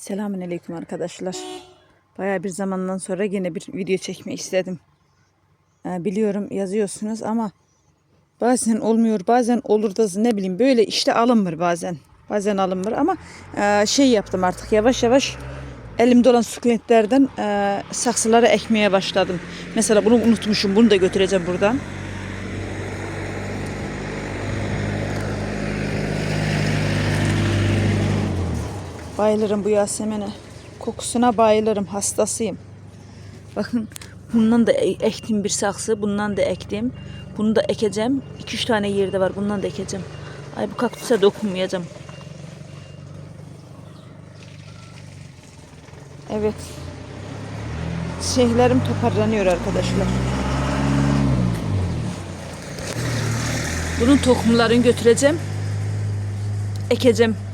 Selamünaleyküm arkadaşlar. Baya bir zamandan sonra yine bir video çekmek istedim. Ee, biliyorum yazıyorsunuz ama bazen olmuyor, bazen olur da ne bileyim böyle işte alınmır bazen. Bazen alınmır ama e, şey yaptım artık yavaş yavaş elimde olan sukulentlerden e, saksılara ekmeye başladım. Mesela bunu unutmuşum, bunu da götüreceğim buradan. Bayılırım bu Yasemin'e. Kokusuna bayılırım. Hastasıyım. Bakın bundan da e- ektim bir saksı. Bundan da ektim. Bunu da ekeceğim. 2-3 tane yerde var. Bundan da ekeceğim. Ay bu kaktüse dokunmayacağım. Evet. Şeylerim toparlanıyor arkadaşlar. Bunun tohumlarını götüreceğim. Ekeceğim.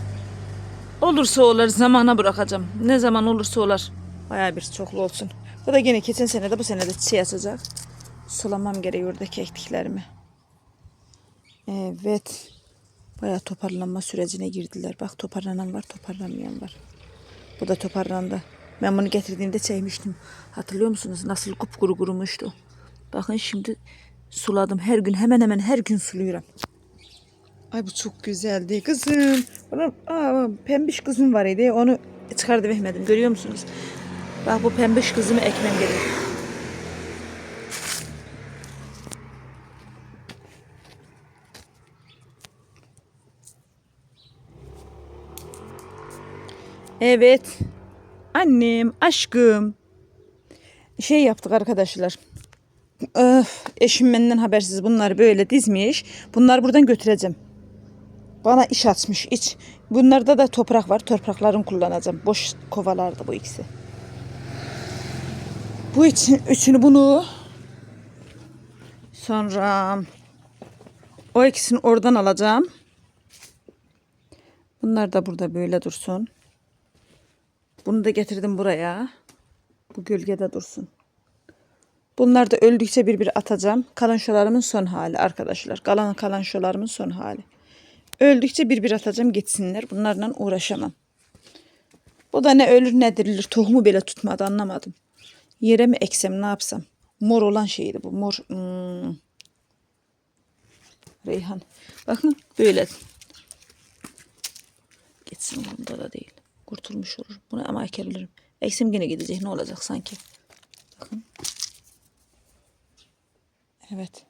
Olursa olur zamana bırakacağım. Ne zaman olursa olur. Bayağı bir çoklu olsun. Bu da yine geçen sene de bu sene de çiçeği açacak. Sulamam gerekiyor oradaki ektiklerimi. Evet. Bayağı toparlanma sürecine girdiler. Bak toparlanan var toparlanmayan var. Bu da toparlandı. Ben bunu getirdiğimde çekmiştim. Hatırlıyor musunuz? Nasıl kupkuru kurumuştu. Bakın şimdi suladım. Her gün hemen hemen her gün suluyorum. Ay bu çok güzeldi kızım. Bana aa, pembiş kızım var idi. Onu çıkardı vermedim. Görüyor musunuz? Bak bu pembiş kızımı ekmem gerek. Evet. Annem, aşkım. Şey yaptık arkadaşlar. Öf, eşim benden habersiz bunları böyle dizmiş. Bunları buradan götüreceğim. Bana iş açmış iç. Bunlarda da toprak var. Topraklarını kullanacağım. Boş kovalarda bu ikisi. Bu için üçünü bunu sonra o ikisini oradan alacağım. Bunlar da burada böyle dursun. Bunu da getirdim buraya. Bu gölgede dursun. Bunlar da öldükçe bir bir atacağım. Kalanşolarımın son hali arkadaşlar. Kalan kalanşolarımın son hali. Öldükçe bir bir atacağım gitsinler. Bunlarla uğraşamam. Bu da ne ölür ne dirilir. Tohumu bile tutmadı anlamadım. Yere mi eksem ne yapsam. Mor olan şeydi bu. Mor. Hmm. Reyhan. Bakın böyle. Gitsin bunda da değil. Kurtulmuş olur. Bunu ama ekebilirim. Eksem yine gidecek. Ne olacak sanki. Bakın. Evet.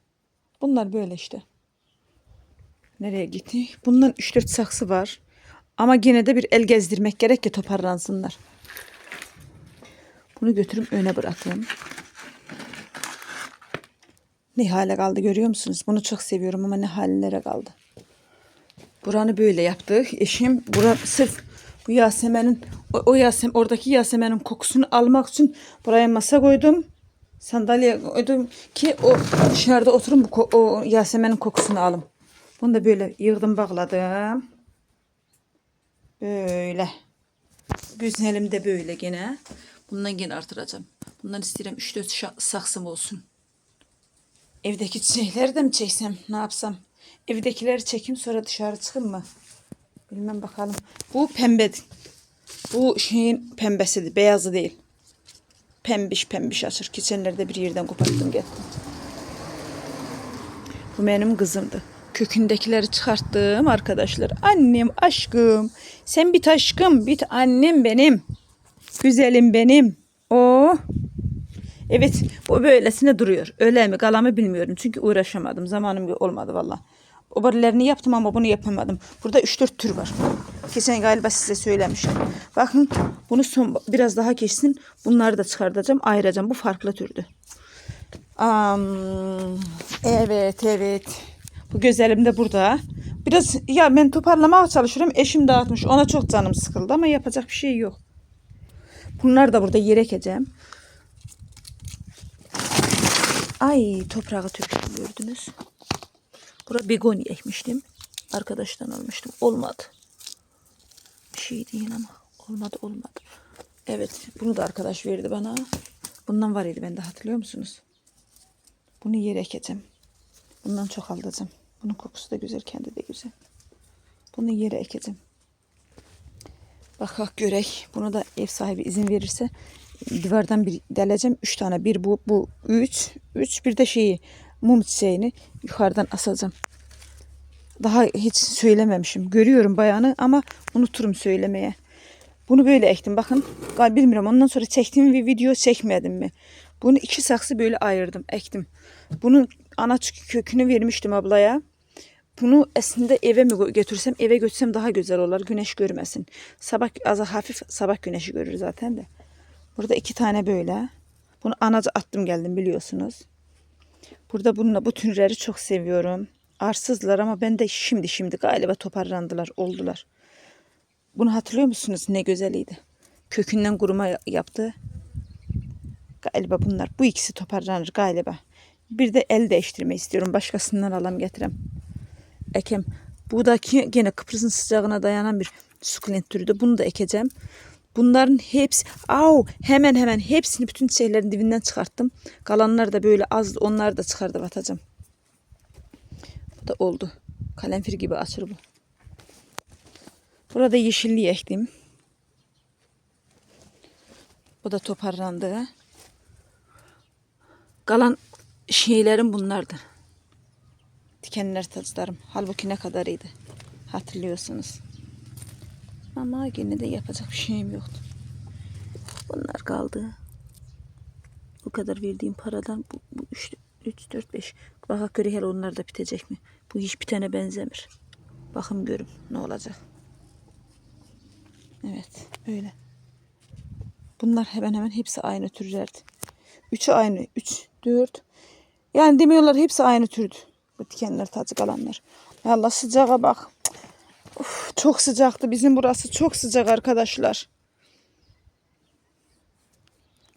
Bunlar böyle işte. Nereye gitti? Bundan 3-4 saksı var. Ama yine de bir el gezdirmek gerek ki toparlansınlar. Bunu götürüp öne bırakayım. Ne hale kaldı görüyor musunuz? Bunu çok seviyorum ama ne hallere kaldı. Buranı böyle yaptık. Eşim bura sırf bu Yasemen'in o, o Yasem oradaki Yasemen'in kokusunu almak için buraya masa koydum. Sandalye koydum ki o dışarıda oturun bu o Yasemen'in kokusunu alım. Bunu da böyle yığdım bağladım. Böyle. Güzelim de böyle gene. Bundan gene artıracağım. Bundan isterim 3-4 şa- saksım olsun. Evdeki çiçekleri de mi çeksem? Ne yapsam? Evdekileri çekeyim sonra dışarı çıkayım mı? Bilmem bakalım. Bu pembe. Bu şeyin pembesidir. Beyazı değil. Pembiş pembiş açır. Geçenlerde bir yerden koparttım gettim. Bu benim kızımdı. Kökündekileri çıkarttım arkadaşlar. Annem aşkım. Sen bit aşkım. Bit annem benim. Güzelim benim. O. Evet bu böylesine duruyor. Öyle mi kala mı bilmiyorum. Çünkü uğraşamadım. Zamanım olmadı valla. O barilerini yaptım ama bunu yapamadım. Burada 3-4 tür var. Geçen galiba size söylemiştim. Bakın bunu son biraz daha kessin. Bunları da çıkartacağım. Ayıracağım. Bu farklı türdü. Am, evet evet. Bu güzelim de burada. Biraz ya ben toparlamaya çalışıyorum. Eşim dağıtmış. Ona çok canım sıkıldı ama yapacak bir şey yok. Bunlar da burada yer ekeceğim. Ay toprağı töküldü gördünüz. Bura begonya ekmiştim. Arkadaştan almıştım. Olmadı. Bir şey değil ama. Olmadı olmadı. Evet bunu da arkadaş verdi bana. Bundan var idi bende hatırlıyor musunuz? Bunu yere ekeceğim. Bundan çok alacağım. Bunun kokusu da güzel, kendi de güzel. Bunu yere ekeceğim. Bakak görek. Bunu da ev sahibi izin verirse divardan bir deleceğim. Üç tane. Bir bu, bu üç. Üç bir de şeyi mum çiçeğini yukarıdan asacağım. Daha hiç söylememişim. Görüyorum bayanı ama unuturum söylemeye. Bunu böyle ektim. Bakın bilmiyorum ondan sonra çektiğim bir video çekmedim mi? Bunu iki saksı böyle ayırdım. Ektim. Bunun ana kökünü vermiştim ablaya. Bunu aslında eve mi gö- götürsem eve götürsem daha güzel olur. Güneş görmesin. Sabah az hafif sabah güneşi görür zaten de. Burada iki tane böyle. Bunu anaca attım geldim biliyorsunuz. Burada bununla bu türleri çok seviyorum. Arsızlar ama ben de şimdi şimdi galiba toparlandılar, oldular. Bunu hatırlıyor musunuz? Ne güzeliydi. Kökünden kuruma yaptı. Galiba bunlar. Bu ikisi toparlanır galiba. Bir de el değiştirme istiyorum. Başkasından alam getirem. Ekem. Bu da ki gene Kıbrıs'ın sıcağına dayanan bir sukulent türüdü. Bunu da ekeceğim. Bunların hepsi, au hemen hemen hepsini bütün çiçeklerin dibinden çıkarttım. Kalanlar da böyle az, onları da çıkardım atacağım. Bu da oldu. Kalemfir gibi açır bu. Burada yeşilliği ektim. Bu da toparlandı. Kalan şeylerim bunlardır. Dikenler taclarım. Halbuki ne kadarıydı. Hatırlıyorsunuz. Ama yine de yapacak bir şeyim yoktu. Bunlar kaldı. Bu kadar verdiğim paradan bu, bu 3, 3 4 5. Baka göre onlar da bitecek mi? Bu hiç bitene benzemir. Bakın görün ne olacak. Evet öyle. Bunlar hemen hemen hepsi aynı türlerdi. Üçü aynı. Üç, dört. Yani demiyorlar hepsi aynı türdü. Bu dikenler tacı kalanlar. Ay Allah sıcağa bak. Uf, çok sıcaktı. Bizim burası çok sıcak arkadaşlar.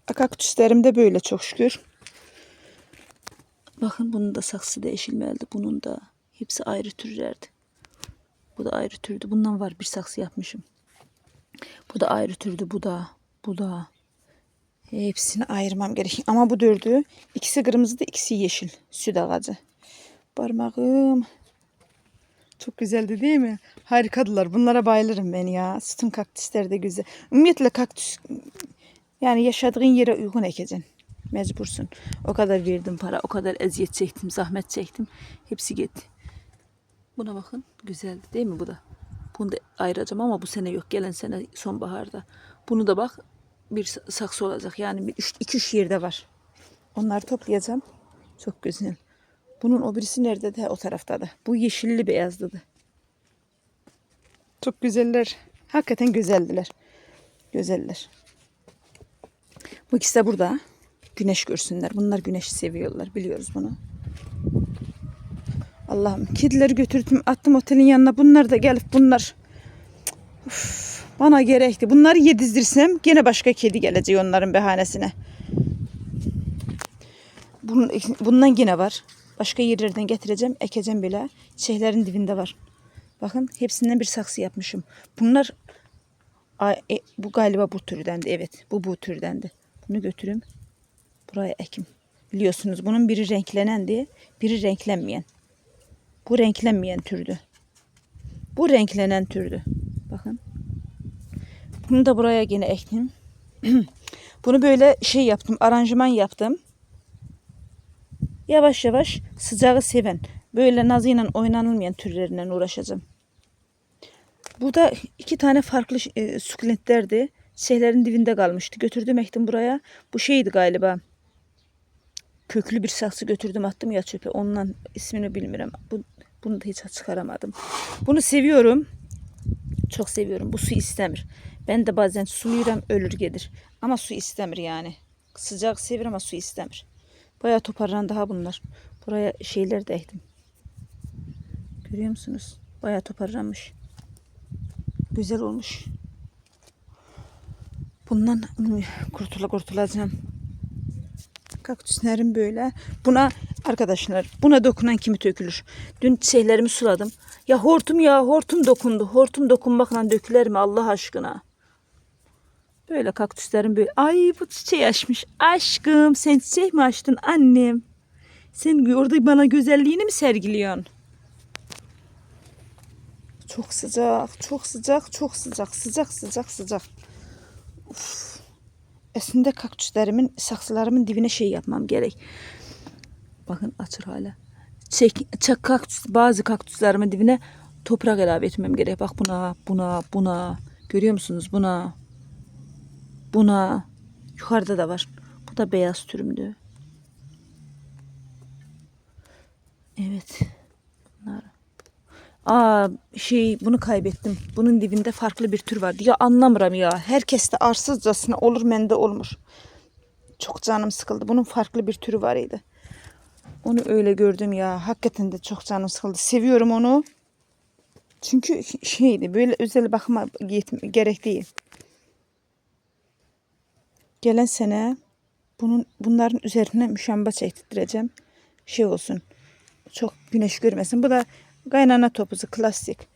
Akaktüslerim de böyle çok şükür. Bakın bunun da saksı değişilmeldi. Bunun da hepsi ayrı türlerdi. Bu da ayrı türdü. Bundan var bir saksı yapmışım. Bu da ayrı türdü. Bu da. Bu da. Hepsini ayırmam gerek. Ama bu dördü. ikisi kırmızı da ikisi yeşil. Süt ağacı. Parmağım. Çok güzeldi değil mi? Harikadılar. Bunlara bayılırım ben ya. Sütun kaktüsler de güzel. Ümumiyetle kaktüs yani yaşadığın yere uygun ekeceksin. Mecbursun. O kadar verdim para. O kadar eziyet çektim. Zahmet çektim. Hepsi gitti. Buna bakın. Güzeldi değil mi bu da? Bunu da ayıracağım ama bu sene yok. Gelen sene sonbaharda. Bunu da bak bir saksı olacak. Yani bir üç, iki üç yerde var. Onları toplayacağım. Çok güzel. Bunun o birisi nerede de o tarafta da. Bu yeşilli beyazdı da. Çok güzeller. Hakikaten güzeldiler. Güzeller. Bu ikisi de burada. Güneş görsünler. Bunlar güneşi seviyorlar. Biliyoruz bunu. Allah'ım kedileri götürdüm attım otelin yanına. Bunlar da gelip bunlar. Uf, bana gerekti. Bunları yedizdirsem gene başka kedi gelecek onların bahanesine. Bunun, bundan yine var. Başka yerlerden getireceğim. Ekeceğim bile. Çiçeklerin dibinde var. Bakın hepsinden bir saksı yapmışım. Bunlar e, bu galiba bu türdendi. Evet bu bu türdendi. Bunu götürüm. Buraya ekim. Biliyorsunuz bunun biri renklenendi. Biri renklenmeyen. Bu renklenmeyen türdü. Bu renklenen türdü. Bakın. Bunu da buraya yine ektim. Bunu böyle şey yaptım. Aranjman yaptım. Yavaş yavaş sıcağı seven. Böyle nazıyla oynanılmayan türlerinden uğraşacağım. Bu da iki tane farklı e, sukulentlerdi. Şeylerin dibinde kalmıştı. Götürdüm ektim buraya. Bu şeydi galiba. Köklü bir saksı götürdüm attım ya çöpe. Ondan ismini bilmiyorum. Bu, bunu da hiç çıkaramadım. Bunu seviyorum. Çok seviyorum. Bu su istemir. Ben de bazen suluyuram ölür gelir. Ama su istemir yani. Sıcak sevir ama su istemir. Bayağı toparlandı ha bunlar. Buraya şeyler de ektim. Görüyor musunuz? Bayağı toparlanmış. Güzel olmuş. Bundan kurtula kurtulacağım. Kaktüslerim böyle. Buna arkadaşlar buna dokunan kimi tökülür. Dün şeylerimi suladım. Ya hortum ya hortum dokundu. Hortum dokunmakla döküler mi Allah aşkına? Böyle kaktüslerim böyle. Ay bu çiçeği açmış. Aşkım sen çiçek mi açtın annem? Sen orada bana güzelliğini mi sergiliyorsun? Çok sıcak, çok sıcak, çok sıcak, sıcak, sıcak, sıcak. Uf. Aslında kaktüslerimin, saksılarımın dibine şey yapmam gerek. Bakın açır hala. Çek, çek kaktüs, bazı kaktüslerimin dibine toprak ilave etmem gerek. Bak buna, buna, buna. Görüyor musunuz? Buna. Buna. Yukarıda da var. Bu da beyaz türümdü. Evet. Bunlar. Aa şey bunu kaybettim. Bunun dibinde farklı bir tür vardı. Ya anlamıram ya. Herkes de arsızcasına olur mende olmur. Çok canım sıkıldı. Bunun farklı bir türü var idi. Onu öyle gördüm ya. Hakikaten de çok canım sıkıldı. Seviyorum onu. Çünkü şeydi böyle özel bakıma gerek değil. Gelen sene bunun bunların üzerine müşamba çektireceğim. Şey olsun. Çok güneş görmesin. Bu da kaynana topuzu klasik.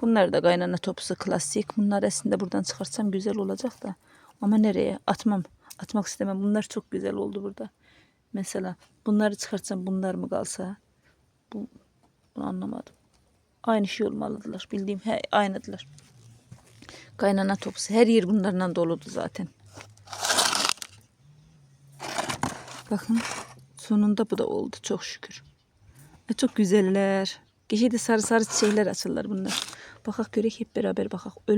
Bunlar da kaynana topuzu klasik. Bunlar aslında buradan çıkarsam güzel olacak da. Ama nereye? Atmam. Atmak istemem. Bunlar çok güzel oldu burada. Mesela bunları çıkartsam bunlar mı kalsa? Bu, bunu anlamadım. Aynı şey olmalıdılar. Bildiğim he, aynıdılar. Kaynana topusu. Her yer bunlarla doludu zaten. Bakın sonunda bu da oldu çok şükür. E, çok güzeller. Gece de sarı sarı çiçekler açırlar bunlar. Bakak görek hep beraber bakak.